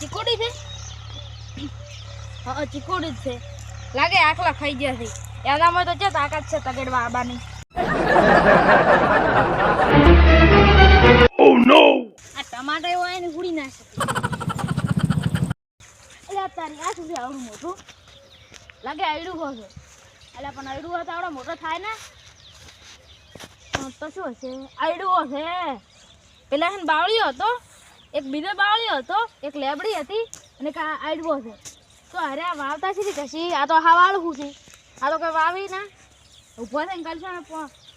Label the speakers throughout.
Speaker 1: ચીકોડી છે? હા ચીકોડી જ છે. લાગે આખલા ખાઈ ગયા છે. એનામાં તો છે તાકાત છે તગડવા આબાની. આ ટમાટા એવો એને હુડી નાખે એટલે તારી આ સુધી આવડું મોટું? લાગે આયડું હશે. એટલે પણ આયડું હોય તો આવડો. મોટો થાય ને? તો શું હશે? આયડું હશે. પેલા ને હતો. એક બીજો બાવળીયો હતો, એક લેબડી હતી અને એક આડવો છે તો અરે આ વાવતા છે કશી? આ તો હા વાળવું છે. આ તો કઈ વાવી ના. ઊભો થઈને કરશો ને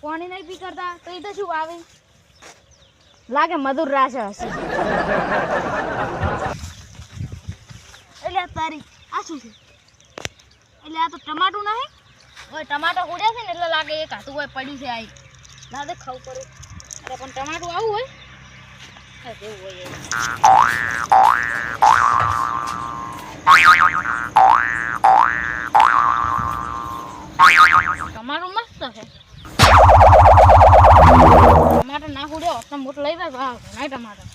Speaker 1: પાણી નહીં પી કરતા તો એ તો શું વાવી? લાગે મધુર રાશ હશે. એટલે આ તારી, આ શું છે? એટલે આ તો ટમાટું નહીં? હવે ટમાટો ઉડ્યા છે ને એટલે લાગે એક હાથું હોય, પડ્યું છે આઈ લાગે ખાવું પડે. અરે પણ ટમાટું આવું હોય. ટમાટું મસ્ત છે. ટમાટો ના ઉડ્યો ઓટનો મોટો લઈ જાય વાહ ઘણા ટમાટર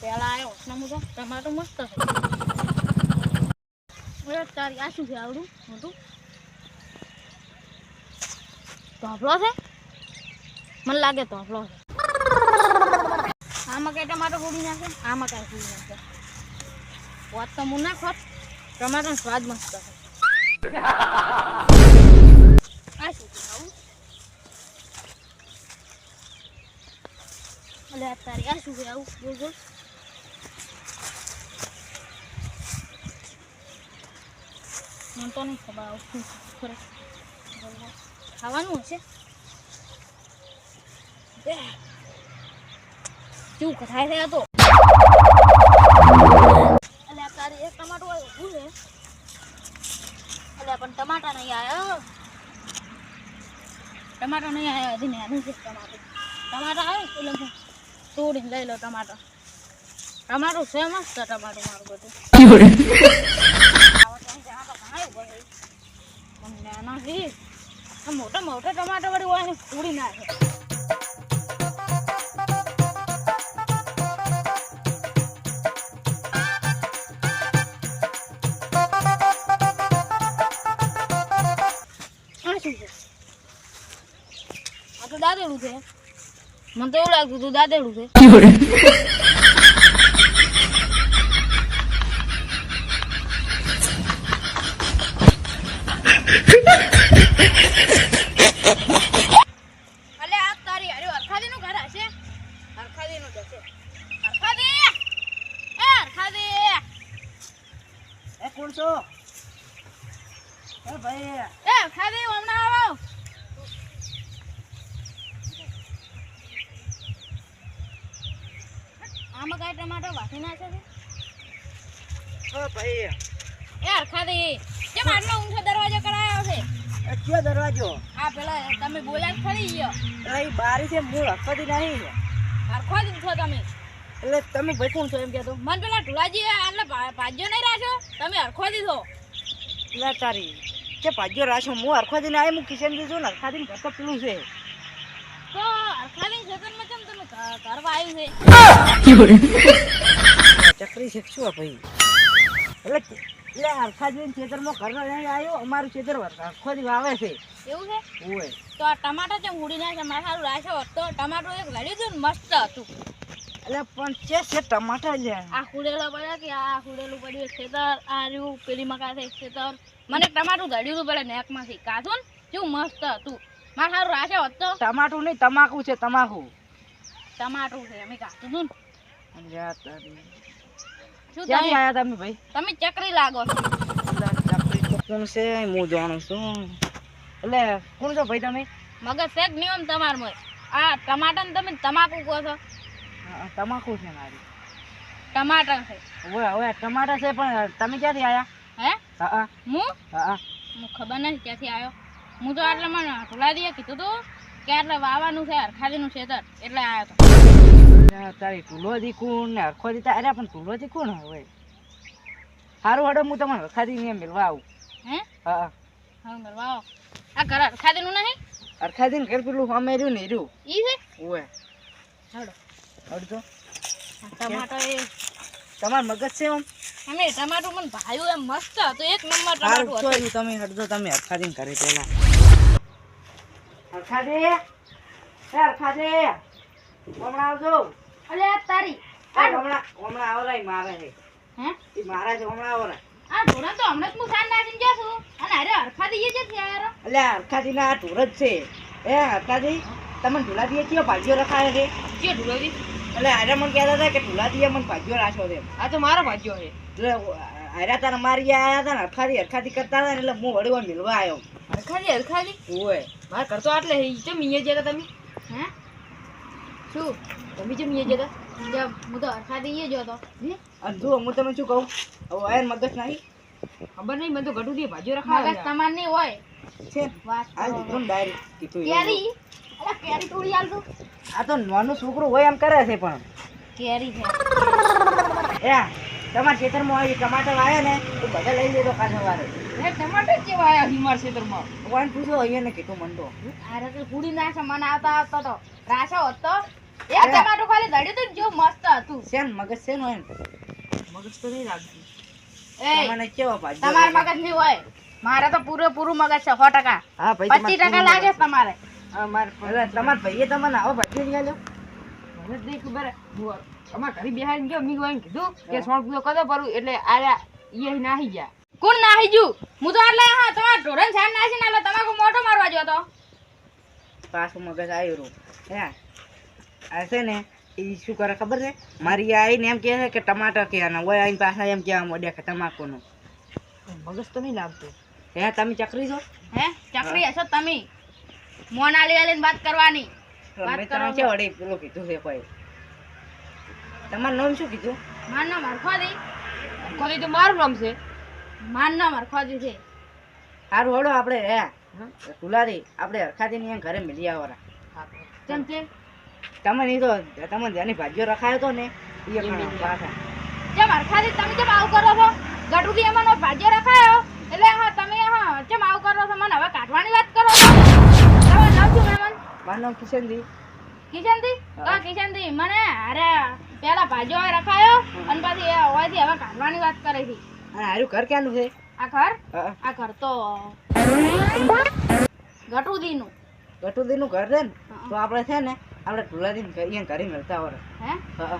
Speaker 1: પેલા આવ્યો ઓટનો મોટો ટમાટર મસ્ત છે. તારી આ શું છે, આવડું? મોટું? ધોપલો છે? મને લાગે તોફલો છે. આમાં કઈ ટમાટર ફૂડી નાખે? આમાં કાંઈ ફોડી નાખે? વાત તો હું ના ખોટ. ટમાટર સ્વાદ મસ્ત આ શું આવું? અલે, આ તારી આ શું આવું? બોલ બોલ. મને તો નહીં ખબર આવું શું ખરે બોલ બોલ ખાવાનું હશે. શું કથાય છે તો એક ટમાટો આવ્યો શું છે અલે પણ ટમાટા નહીં આવ્યા ટમાટા નહીં આવ્યા હજી નાનું છે ટમાટું ટમાટા આવે એટલે તોડીને લઈ લો ટમાટો ટમાટું છે મસ્ત ટમાટું મારું બધું છે આ મોટા મોટા ટમાટા વળી હોય ને તોડી નાખે છે. મને તો એવું લાગતું હતું દાદેડું છે.
Speaker 2: કોણ છો? એ ભાઈ.
Speaker 1: એ ખાધી હમણાં આવો. આમાં કાંઈ ટમાટર વાસી ના છે?
Speaker 2: ઓ ભાઈ.
Speaker 1: એ અરખાદી કેમ આટલો ઊંચો દરવાજો કરાયો છે?
Speaker 2: એ કયો દરવાજો?
Speaker 1: આ પેલા તમે બોલ્યા જ ખરી ગયો.
Speaker 2: એ બારી છે મૂળ હકતી નહીં.
Speaker 1: અરખાદી છો તમે?
Speaker 2: એટલે તમે ભાઈ છો એમ કહેતો?
Speaker 1: મન પેલા ઢુલાજી આટલે ભાજ્યો નહીં રાખ્યો તમે અરખોદી છો?
Speaker 2: એટલે તારી કે ભાજ્યો રાખ્યો હું અરખો ને આવી હું કિશન દીધું ને હરખાદી ઘર તો પેલું છે.
Speaker 1: તો અરખાદી ખેતરમાં કેમ તમે ઘ- આવ્યું છે
Speaker 2: ચકરી શીખશું ભાઈ એટલે એટલે હરખાદી ખેતરમાં ઘર નહીં આવ્યો અમારું ખેતર હરખોદી વાવે છે.
Speaker 1: એવું છે?
Speaker 2: ઓય
Speaker 1: તો આ ટમાટર જેમ ઉડી નાખે મારે સારું રાખ્યો તો ટમાટર એક લડ્યું દઉં ને મસ્ત હતું.
Speaker 2: એટલે પણ છે છે ટમાટર છે.
Speaker 1: આ હુડેલો પડ્યો કે આ હુડેલું પડ્યું ખેતર આ રહ્યું પેલી મકા છે ખેતર. મને ટમાટું ધડ્યું પેલા નેકમાંથી. કાઢું ને કેવું મસ્ત હતું. મારે સારું રાખ્યો હોત તો?
Speaker 2: ટમાટું નહીં તમાકુ છે તમાકુ.
Speaker 1: ટમાટું છે અમે કાઢું હતું ને.
Speaker 2: અલ્યા તારી.
Speaker 1: શું તમે?
Speaker 2: આયા તમે ભાઈ?
Speaker 1: તમે ચકરી લાગો છો.
Speaker 2: ચકરી તો કોણ છે? હું જાણું છું. એટલે કોણ છો ભાઈ તમે?
Speaker 1: મગજ છે જ નિયમ તમારમાં આ ટમાટર ને તમે તમાકુ કહો છો.
Speaker 2: તમાકુ છે મારી.
Speaker 1: ટમાટર છે.
Speaker 2: હવે હવે ટમાટર છે પણ તમે ક્યાંથી આયા?
Speaker 1: હે?
Speaker 2: હા હા.
Speaker 1: હું?
Speaker 2: હા
Speaker 1: હું. ખબર નથી ક્યાંથી આવ્યો હું તો આટલામાં મને ઢોલાદીએ કીધું હતું કે આટલે વાવાનું છે હરખાદીનું ખેતર એટલે આવ્યો હતો
Speaker 2: તારી ઢૂલોથી કોણ ને હરખોથી તારે પણ ઢૂલોથી કોણ હવે. સારું હડો હું તમને હરખાદી મેળવા આવું.
Speaker 1: હે?
Speaker 2: હા
Speaker 1: હા. બરાબર આવો. આ ઘર હરખાદીનું નહીં?
Speaker 2: હરખાથી ને ઘર પેલું અમે રહ્યું ને રહ્યું
Speaker 1: ઈ છે? ટમાટર એ.
Speaker 2: તમાર મગજ છે આમ
Speaker 1: અમે ટમાટું મને ભાયું એમ મસ્ત હતું. એક નંબર ટમાટું હતું.
Speaker 2: તમે હટજો તમે હરખાદીન ઘરે પેલા હરખાદે હરખાદે હમણાં આવજો.
Speaker 1: અલે તારી.
Speaker 2: આ હમણાં હમણાં આવરાય મારે
Speaker 1: હે.
Speaker 2: ઈ મારા છે હમણાં આવરાય.
Speaker 1: આ ઢોરા તો હમણાં જ હું નાખીને જ્યો છું. અને અરે હરખા દઈએ છે યાર
Speaker 2: એટલે હરખાદી ના ઢોર જ છે. એ હરખાદી તમને ઢોલાદીએ કયો ભાજીઓ રખાયો છે?
Speaker 3: કયો
Speaker 2: એટલે આરે મને કહેતા હતા કે ઢોલાદીએ મને ભાજીઓ રાખ્યો છે
Speaker 3: આ તો મારો ભાગ્યો છે.
Speaker 2: એટલે આર્યા તારા મારી આયા હતા ને હરખાદી હરખાદી કરતા હતા એટલે હું વળી મિલવા આવ્યો
Speaker 3: હરખાલી હરખાલી.
Speaker 2: ઓય.
Speaker 3: મારે કરતો આટલે ચમ અહીંયા જતા તમે?
Speaker 1: હે?
Speaker 3: શું? તમે ચમ અહીંયા જતા
Speaker 1: જબ હું? તો હરખા દઈએ જો તો
Speaker 2: અને જુઓ હું તમે શું કહું? હવે આયર મગજ નહીં
Speaker 3: ખબર નહીં મને તો ગટુ થી ભાજીઓ
Speaker 1: મગજ
Speaker 3: રખાવે
Speaker 1: તમાર નહીં હોય.
Speaker 2: છે ને?
Speaker 1: વાત
Speaker 2: આ
Speaker 1: કરો.
Speaker 2: લીધું કીધું
Speaker 1: કેરી? અલા કેરી તોડી આલતો
Speaker 2: આ તો નાનો છોકરું હોય એમ કરે છે પણ.
Speaker 1: કેરી છે.
Speaker 2: એ તમારા ખેતરમાં આવી ટમાટર આવે ને તો બધા લઈ લેજો કાલ સવારે
Speaker 3: એ ટમાટર કેવા આયા હિમાર ક્ષેત્રમાં.
Speaker 2: કોણ પૂછો અહીંયા ને કીધું મન તો
Speaker 1: અરે તો ના છે આવતા આવતા તો રાસો હતો. એ. ખાલી દડ્યું તું જો મસ્ત હતું.
Speaker 2: છે ને મગજ હોય ને?
Speaker 3: મગજ તો નહીં લાગતું
Speaker 1: એ
Speaker 2: તમને કેવા ભાજી
Speaker 1: તમાર મગજ નહીં હોય. મારે તો પૂરેપૂરું મગજ છે સો ટકા.
Speaker 2: હા ભાઈ
Speaker 1: ટકા લાગે તમારે.
Speaker 3: આ મારે
Speaker 2: તમારા ભાઈએ તમને આવો ભાઈ લઈ આલ્યો?
Speaker 3: મને જ નહીં ખબર. હું ઘરે બેહાડીને ગયો મેં એમ કીધું કે સોણ પૂરો કદો પરું એટલે આ અહીં નાહી ગયા.
Speaker 1: કોણ નાહી જુ હું તો આટલે હા તમારા ઢોરણ છાણ નાખીને એટલે તમાકુ મોટો મારવા ગયો તો.
Speaker 2: પાછું મગજ આવ્યું રૂ. હે હશે ને એ શું કરે ખબર છે? મારી આવીને એમ કહે છે કે ટમાટર કે અને ઓય આવીને પાછા એમ કહેવા મોડ્યા કે તમાકુનું.
Speaker 3: મગજ તો નહીં લાગતું.
Speaker 2: હે તમે ચકરી છો?
Speaker 1: હે ચકરી હશો તમે. મોનાલી લઈને વાત કરવાની. વાત
Speaker 2: મેં
Speaker 1: કરો
Speaker 2: તમે છે વળી પેલું કીધું છે કોઈ? તમારું નામ શું કીધું?
Speaker 1: માર નામ હરખોદી.
Speaker 3: ખોદી તો મારું નામ છે.
Speaker 1: માર નામ હરખોદી છે.
Speaker 2: સારું હળો આપણે હે કુલારી આપણે હરખાથી ઘરે મિલી આવવાના.
Speaker 1: કેમ છે?
Speaker 2: તમે નહીં તો તમે જેની ભાજીઓ રખાયો તો ને એ પણ પાછા
Speaker 1: કેમ હરખાદી તમે કેમ આવું કરો છો? ગટુથી એમાંનો ભાજીઓ રખાયો? એટલે હા તમે હા જેમ આવું કરો છો? મને હવે કાઢવાની વાત કરો છો? તમારું નામ શું મહેમાન
Speaker 2: મારું નામ કિશનજી.
Speaker 1: તો મને અરે પેલા ભાજીઓ રખાયો અને પછી એ હોવાથી હવે કાઢવાની વાત કરે છે
Speaker 2: અને હારું ઘર ક્યાંનું છે?
Speaker 1: આ ઘર? આ ઘર તો ગટુદીનું.
Speaker 2: ગટુદીનું ઘર છે ને તો આપણે છે ને આપણે ઢુલાદીન અહીંયા ઘરે મળતા હોય.
Speaker 1: હે?
Speaker 2: હા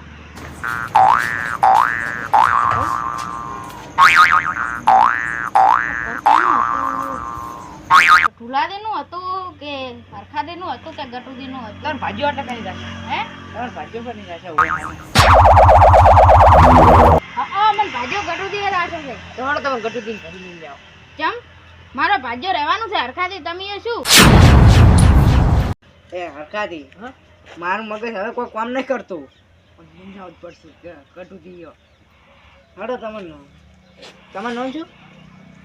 Speaker 1: ઢુલાદીનું હતું કે હરખાદીનું હતું કે ગટુદીનું હતું?
Speaker 3: તાર ભાજીઓ આટલે કરી
Speaker 1: હે?
Speaker 2: તમારે ભાજીઓ હોય
Speaker 1: હા મને ભાજ્યો ગટુદી રાખે છે.
Speaker 3: તો હાલો તમે ગટુદી ભરી લઈ જાઓ.
Speaker 1: કેમ? મારો ભાજ્યો રહેવાનું છે હરખાદી તમે એ શું?
Speaker 2: એ હરખાથી
Speaker 3: હા?
Speaker 2: મારું મગજ હવે કોઈ કામ નહીં કરતું.
Speaker 3: પણ સમજાવવું જ પડશે કે ગટુ થી
Speaker 2: હડો તમારું તમારું નામ શું?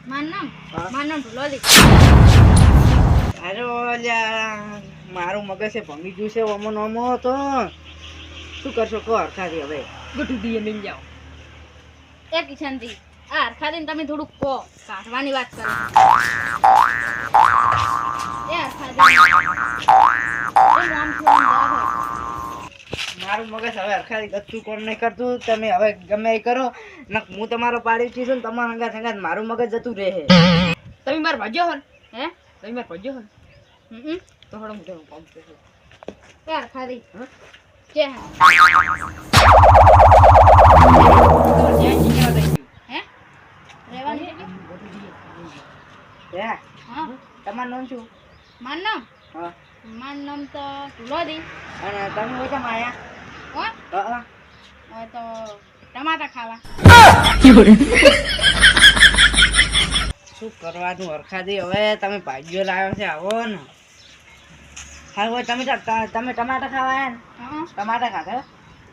Speaker 1: મારું નામ. મારું નામ ભૂલોલી.
Speaker 2: અરે ઓલ્યા મારું મગજ છે ભમી ગયું છે ઓમો નોમો તો શું કરશો કહો હરખાથી હવે.
Speaker 3: ગટુ થી લઈ જાઓ.
Speaker 1: એ કિશનજી આ હરખાદીને તમે થોડુંક કહો કાઢવાની વાત કરો. એ હરખાદી.
Speaker 2: મારું મગજ હવે હરખાથી ગચ્ચું કોણ નહીં કરતું? તમે હવે ગમે એ કરો. ને હું તમારો પાડી છું ને તમારા અંગાત મારું મગજ જતું રહે.
Speaker 3: તમે માર ભાજીઓ હર
Speaker 1: હે?
Speaker 3: તમે મારા ભજ્યો હર
Speaker 1: હમ
Speaker 3: તો હાલો હું કામ કરું
Speaker 1: એ હરખાદી.
Speaker 3: હા? તમારે
Speaker 2: નામ શું?
Speaker 1: મારું નામ?
Speaker 2: હા.
Speaker 1: મારું નામ તો ઢુલોદી
Speaker 2: અને તમે હોય માયા? આયા
Speaker 1: હો.
Speaker 2: હા
Speaker 1: તો ટમાટા ખાવા.
Speaker 2: શું કરવાનું? હરખાથી હવે તમે ભાગ્યો લાવ્યો છે આવો ને. હા હોય તમે તો- તમે ટમાટા ખાવા આયા ને? ટમાટા ખાધા?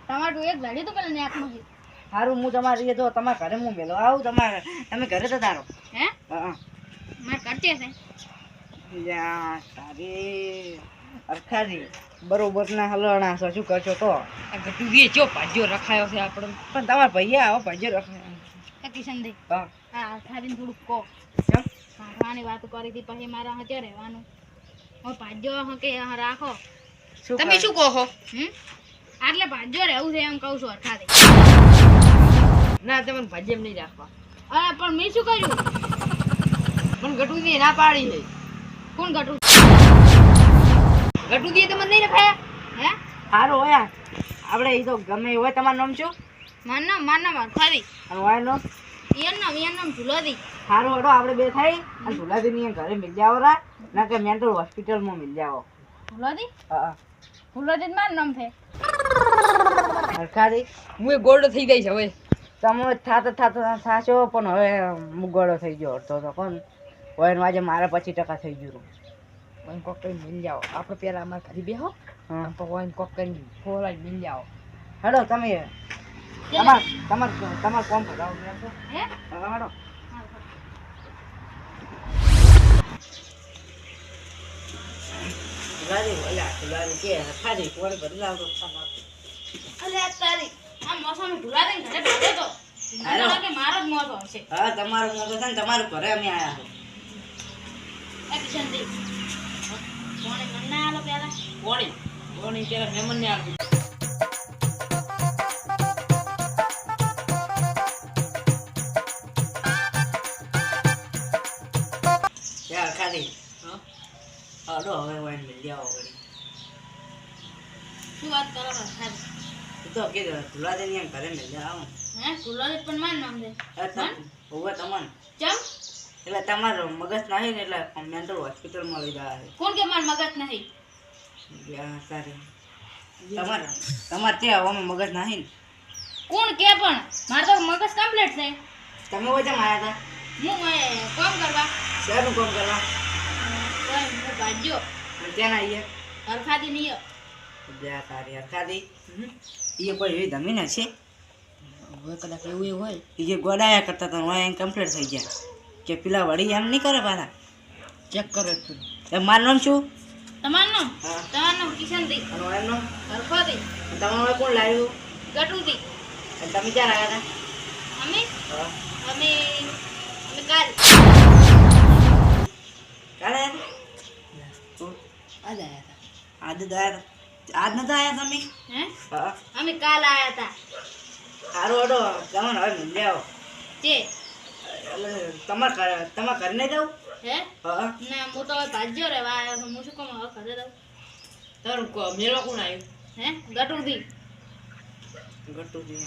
Speaker 1: ટમાટું એક ધડી તો પેલા નેકમાં છે.
Speaker 2: સારું હું તમારી એ તો તમારા ઘરે હું મેલો આવું તમારે તમે ઘરે તો તારો
Speaker 1: હે?
Speaker 2: હા
Speaker 1: મારે કરતી હશે.
Speaker 2: યા તારી અરખાજી બરોબર ના હલવાના છો શું કરશો તો?
Speaker 3: ગટુ થી ચો ભાજીઓ રખાયો છે આપણે.
Speaker 2: પણ તમારા ભૈયા આવો ભાજ્યો
Speaker 1: રખાયો. કિશનદી
Speaker 2: હા.
Speaker 1: હા ખાધીને થોડુંક કહો. વાતો કરી હતી પછી મારા હજે રહેવાનું. હવે ભાજ્યો હા રાખો.
Speaker 3: તમે શું કહો
Speaker 1: હમ? આટલે ભાજ્યો રહેવું છે એમ કહું છું અઠાથી
Speaker 3: ના તમને ભાજ્યમ નહીં રાખવા.
Speaker 1: અરે પણ મેં શું કર્યું?
Speaker 3: પણ ગટુદી ના પાડી છે
Speaker 1: કોણ ગટુ?
Speaker 3: ગટુદીએ તમને નહીં રખાયા?
Speaker 1: હે?
Speaker 2: સારું હોય આપણે એ તો ગમે હોય તમારું નામ શું?
Speaker 1: માર નામ માર નામ
Speaker 2: અને હોય નામ
Speaker 1: ઈયર નામ ઈયર નામ ઝુલાદી.
Speaker 2: સારું હડો આપણે બે થઈ અને ઝુલાદીની ઘરે મિલ જાઓ રા. ના કે મેન્ટલ હોસ્પિટલમાં મિલ જાઓ.
Speaker 1: ઝુલાદી?
Speaker 2: હા
Speaker 1: ઝુલાદી જ મારું નામ છે.
Speaker 2: હરખાદી.
Speaker 3: હું એ ગોલ્ડ થઈ ગઈ છે હવે.
Speaker 2: તમે થાતો થાતો થાશો પણ હવે મુગડો થઈ ગયો અડધો તો પણ હોય ને આજે મારે પચીસ ટકા થઈ ગયું
Speaker 3: મને કોક કરીને મિલ જાઓ. આપણે પેલા અમારા ઘરે બેહો.
Speaker 2: હા.
Speaker 3: તો હોય કોક કરીને ફોલાઈ મિલ જાઓ.
Speaker 2: હેડો તમે તમાર તમાર તમાર કોમ ભરાવો મેં તો.
Speaker 1: હે?
Speaker 2: ઓલા કે કોણ
Speaker 1: તારી આ મોસમ ઘરે બેઠો તો. મારો જ મોસો છે.
Speaker 2: હા તમારું મોટો છે ને તમારું ઘરે અમે આયા છો
Speaker 1: એ કિશનજી કોણે મને આલો પેલા
Speaker 3: કોણી? કોણી? પેલા ને
Speaker 2: હડો હવે વાઈન લઈ જાઓ વળી
Speaker 1: શું વાત કરો
Speaker 2: સાહેબ તો કીધું ઝુલાદી ની ઘરે લઈ આવો
Speaker 1: હે ઝુલાદી પણ માન નામ દે
Speaker 2: એ તમ- હોવે
Speaker 1: ચમ
Speaker 2: એટલે તમારો મગજ નહીં ને એટલે મેન્ટલ હોસ્પિટલમાં લઈ જવા
Speaker 1: કોણ કે માર મગજ નહીં
Speaker 2: યા, સારી તમારે તમારે તે? અમે મગજ નહીં ને
Speaker 1: કોણ કે પણ મારે તો મગજ કમ્પ્લીટ છે
Speaker 2: તમે હોય કેમ આવ્યા હતા
Speaker 1: હું કામ કરવા?
Speaker 2: શેનું કામ કરવા અને ત્યાં આવીએ
Speaker 1: હરખાદી નહીં
Speaker 2: જા તારી અરખાદી એ કોઈ એવી ધમીને છે?
Speaker 3: હવે કદાચ એવું એવું હોય.
Speaker 2: એ ગોડાયા કરતા હતા હોય એમ કમ્પ્લીટ થઈ ગયા. કે પેલા વળી એમ નહીં કરે પાછા?
Speaker 3: ચેક કરો તું
Speaker 2: એ મારું નામ શું?
Speaker 1: તમારું નામ? તમારું નામ કિશનદી
Speaker 2: અને એનું નામ?
Speaker 1: હરખાદી.
Speaker 2: તમારું કોણ લાવ્યું?
Speaker 1: ગટુદી.
Speaker 2: તમે ક્યાં આવ્યા
Speaker 1: અમે?
Speaker 2: હતા
Speaker 1: અમે અમે કાલ.
Speaker 2: કાલે?
Speaker 3: આજ આવ્યા હતા
Speaker 2: આજ જ આવ્યા હતા આજ નતા આવ્યા તમે
Speaker 1: હે
Speaker 2: હા
Speaker 1: અમે કાલ આવ્યા હતા
Speaker 2: સારું હડો તમને હવે જાઓ
Speaker 1: તે
Speaker 2: એટલે તમારે ઘરે તમારે ઘર નહીં દઉં
Speaker 1: હે
Speaker 2: હા
Speaker 1: ના હું તો હવે ભાજ્યો રહેવા આવ્યો છું હું શું કામ હવે ઘરે રહું
Speaker 3: તારું કો- મેળો કોણ આવ્યું
Speaker 1: હે ગટુદી
Speaker 2: ગટુજી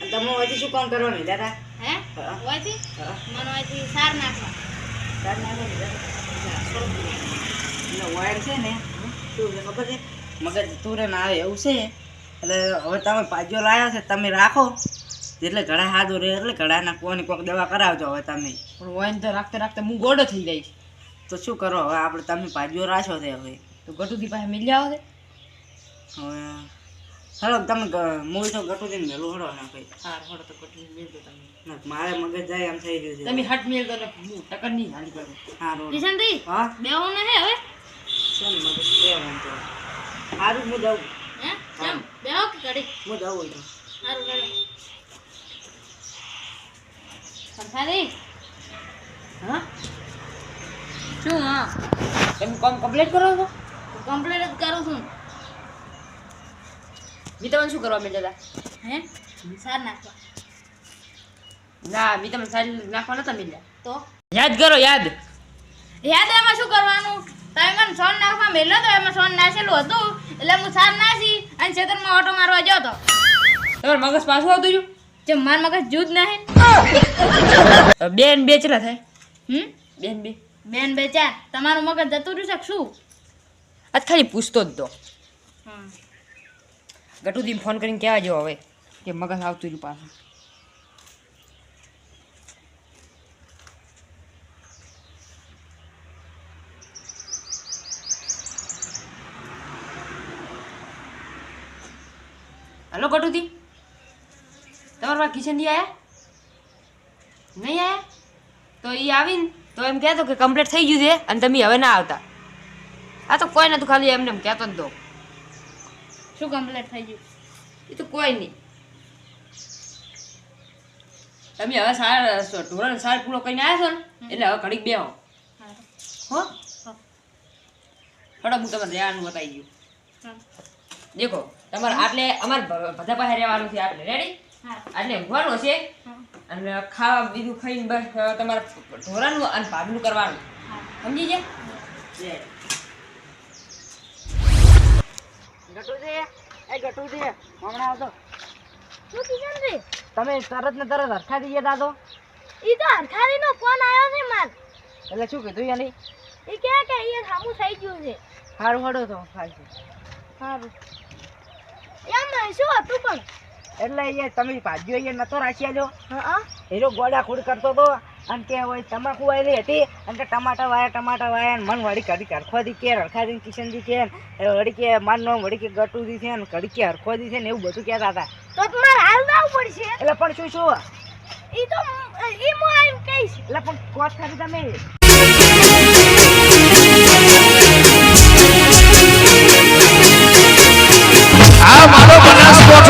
Speaker 2: અને તમે શું કામ કરવાનું દાદા
Speaker 1: હે
Speaker 2: હા
Speaker 1: મને હોયથી સાર નાખવા
Speaker 2: ચાર નાખો દાદા. એટલે વાયર છે ને શું છે ખબર છે? મગજ તુરે ના આવે એવું છે. એટલે હવે તમે પાજો લાવ્યા છે તમે રાખો. એટલે ઘડા હાથ રહે એટલે ઘડાના કોની કોક દવા કરાવજો હવે તમે.
Speaker 3: પણ વાઈન તો રાખતા રાખતા હું ગોડો થઈ જઈશ
Speaker 2: તો શું કરો હવે આપણે તમે પાજો રાખો છે હવે.
Speaker 3: તો ગટુદી પાસે મિલ જાઓ છે.
Speaker 2: હવે હલો તમે મૂળ તો ગટું દઈને મેલું હડો ના ભાઈ.
Speaker 3: હા હડો તો ગટુદી મેલ દો તમે.
Speaker 2: મારે મગજ જાય એમ થઈ ગયું છે.
Speaker 3: તમે હટ મેલ દો ને હું ટકર નહીં હાલી કરું
Speaker 2: સારું
Speaker 1: કિશનદી
Speaker 2: હા?
Speaker 1: બેવું ને હે હવે?
Speaker 2: છે ને મગજ બે વાંધો સારું હું દઉં
Speaker 1: હે? કેમ બે કે ઘડી
Speaker 2: હું દઉં હોય તો.
Speaker 1: સારું હેડો સરખારી
Speaker 3: હા?
Speaker 1: શું હા?
Speaker 3: એમ કામ કમ્પ્લીટ કરો છો?
Speaker 1: કમ્પ્લીટ જ કરું છું.
Speaker 3: મેં તમને શું કરવા મેળ્યા
Speaker 1: હે? સાર નાખવા.
Speaker 3: ના મેં તમને સારી નાખવા નતા મેળ્યા
Speaker 1: તો?
Speaker 3: યાદ કરો યાદ.
Speaker 1: યાદ એમાં શું કરવાનું? તમે મને સોન નાખવા મેલો તો એમાં સોન નાખેલું હતું. એટલે હું સાર નાસી અને ખેતરમાં ઓટો મારવા ગયો તો.
Speaker 3: તમારે મગજ પાછું આવતું છું
Speaker 1: જે માર મગજ જૂજ નહીં
Speaker 3: બેન ને બે ચેલા થાય?
Speaker 1: હમ?
Speaker 3: બેન બે.
Speaker 1: બેન બે ચાર. તમારું મગજ જતું રહ્યું છે શું?
Speaker 3: આજ ખાલી પૂછતો જ તો.
Speaker 1: હમ.
Speaker 3: ગટુદી ફોન કરીને કહેવા જો હવે કે મગજ આવતું રહ્યું પાછું. હલો ગટુદી તમારા કિશનજી આવ્યા નહીં આવ્યા તો એ આવીને તો એમ કહેતો કે કમ્પ્લીટ થઈ ગયું છે અને તમે હવે ના આવતા. આ તો કોઈ નતું ખાલી એમને એમ કહેતો જ તો.
Speaker 1: શું કમ્પ્લીટ થઈ ગયું?
Speaker 3: એ તો કોઈ નહીં. તમે હવે સારા ઢોરણ સાર પૂરો કરીને આવ્યા છો ને એટલે હવે ઘડીક બે હો. હો? થોડા હું તમને રહેવાનું બતાવી
Speaker 1: ગયું
Speaker 3: દેખો તમારે આટલે અમારે બધા પાસે રહેવાનું છે આપણે રેડી
Speaker 1: આટલે
Speaker 3: એટલે ઊંઘવાનું
Speaker 1: છે
Speaker 3: અને ખાવા બીજું ખાઈને બસ તમારે ઢોરાનું અને ભાગનું કરવાનું.
Speaker 1: હા.
Speaker 3: સમજી ગયા?
Speaker 2: છે ગટુજી એ ગટુજી હમણાં આવતો
Speaker 1: શું
Speaker 2: તમે તરત ને તરત હરખા દઈએ દાદો.
Speaker 1: ઈ તો હરખારીનો ફોન આવ્યો છે માર.
Speaker 2: એટલે શું કીધું યાની
Speaker 1: ઈ કહે કે અહીંયા સામું થઈ ગયું છે.
Speaker 2: સારું હડો તો
Speaker 1: સારું એમ શું હતું પણ?
Speaker 2: એટલે એ તમે ભાજીઓ એ નતો રાખી આલ્યો
Speaker 1: હા
Speaker 2: એનો ગોડા ખોડ કરતો હતો અને કે હોય તમાકુ વાયેલી હતી અને કે ટમાટા વાયા ટમાટા વાયા મન વળી હરખોદી કે હરખાદી કિશનજી કે એ વળી કે માન નો વળી કે ગટુજી છે ને ઘડી કે છે ને એવું બધું કહેતા હતા.
Speaker 1: તો તમારે હાલ જવું પડશે.
Speaker 2: એટલે પણ શું શું?
Speaker 1: ઈ તો ઈ કહીશ.
Speaker 2: એટલે પણ ખાલી તમે?
Speaker 4: આ મારો બનાસકોઠો